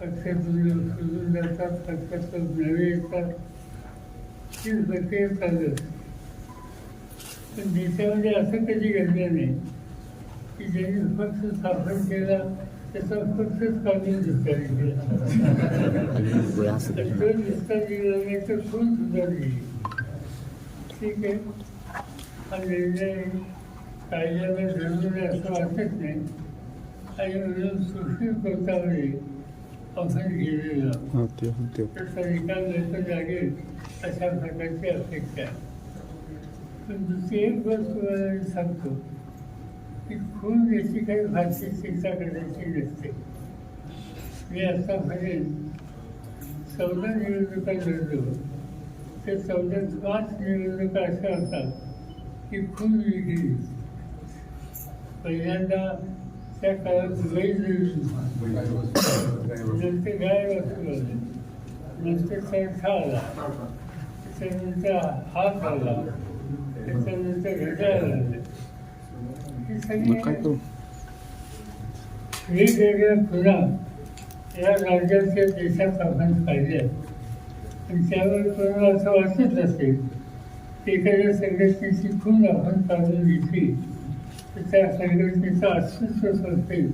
पक्षातून सोडून जातात पक्षात नवे येतात तीच प्रक्रिया चालू पण देशामध्ये असं कधी घडलं नाही की ज्यांनी पक्ष स्थापन केला त्याचा पक्षच काढून विस्तार केला तो नाही तर कोण सुद्धा दिली ठीक आहे हा निर्णय कायद्याला धरून असं वाटत नाही आणि म्हणून सुशील कोतावळे आपण होते त्याचा निकाल लवकर लागेल अशा प्रकारची अपेक्षा आहे. पण दुसरी एक गोष्ट सांगतो की खून याची काही फारशी शिक्षा करायची नसते मी आतापर्यंत चौदा निवडणुका लढलो त्या चौदात पाच निवडणुका अशा होतात की खून वेगळी. पहिल्यांदा त्या काळात वैध नंतर गाय वाचू आले नंतर चरखा आला त्याच्यानंतर हात आला त्याच्यानंतर हे सगळे करू? वेगवेगळ्या खुणा या राज्याच्या देशात आपण पाहिल्या. आणि त्यावर कोणाला असं वाटत असेल की एखाद्या संघटनेची खून आपण काढून घेतली तर त्या संघटनेचं अस्तित्व संपेल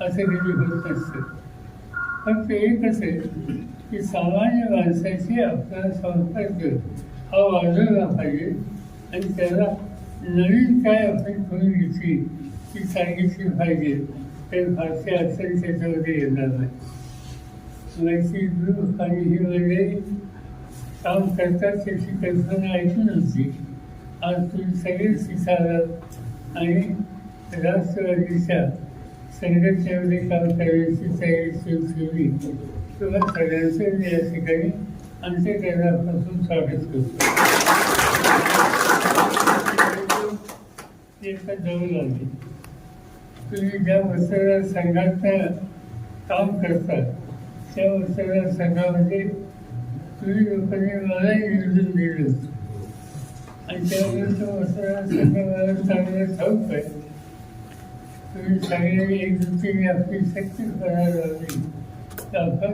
असं कधी होत नसतं. फक्त एक असेल की सामान्य माणसाची आपला संपर्क हा वाढवला पाहिजे आणि त्याला नवीन काय आपण करून घेतली ती सांगितली पाहिजे तर फारशी अडचण त्याच्यामध्ये येणार नाही. माहिती ग्रुप आणि ही मंडळी काम करतात त्याची कल्पना ऐकून होती. आज तुम्ही सगळे शिकालात आणि राष्ट्रवादीच्या संघटनेमध्ये काम करण्याची तयारी सुरू ठेवली तुम्हा सगळ्यांचं मी या ठिकाणी अंत्यकरणापासून स्वागत करतो. ते जाऊ जवळ तुम्ही ज्या मतदार संघात काम करतात त्या मतदार संघामध्ये तुम्ही लोकांनी मलाही निवडून दिलं. होतं आणि त्यावेळेस तो मतदार संघ मला चांगलं ठाऊक आहे. सगळ्यांनी एकजुटीने आपली शक्ती करायला हवी तर आपण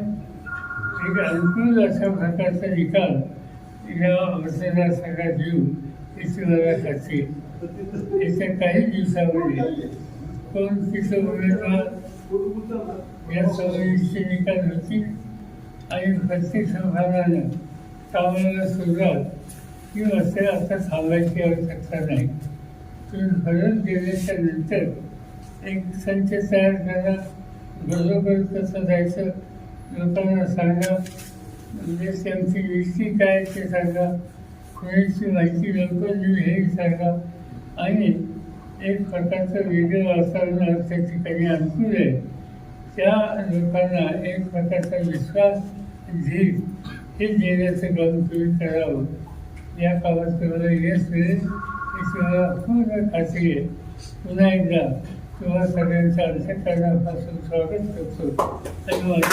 एक अनुकूल अशा प्रकारचा निकाल। या मतदारसंघात देऊ याची मला खात्री येत्या काही दिवसामध्ये कोण तिथं उमेदवार या सवयीचे निकाल होतील आणि प्रत्येक संघानं कामाला सुरुवात ही असे आता थांबायची आवश्यकता नाही। तुम्ही भरत गेल्याच्यानंतर एक संच तयार झाला घरोघर कसं जायचं लोकांना सांगा म्हणजे त्यांची व्यक्ती काय ते सांगा. कोणाची माहिती लवकर देऊ हे सांगा. आणि एक प्रकारचं वेगळं वातावरण त्या ठिकाणी अंकुर आहे. त्या लोकांना एक प्रकारचा विश्वास झील हे देण्याचं काम तुम्ही करावं. या कामात तुम्हाला यश मिळेल. हे मला पूर्ण खात्री आहे. पुन्हा एकदा तुम्हा सगळ्यांच्या करण्यापासून स्वागत करतो. धन्यवाद.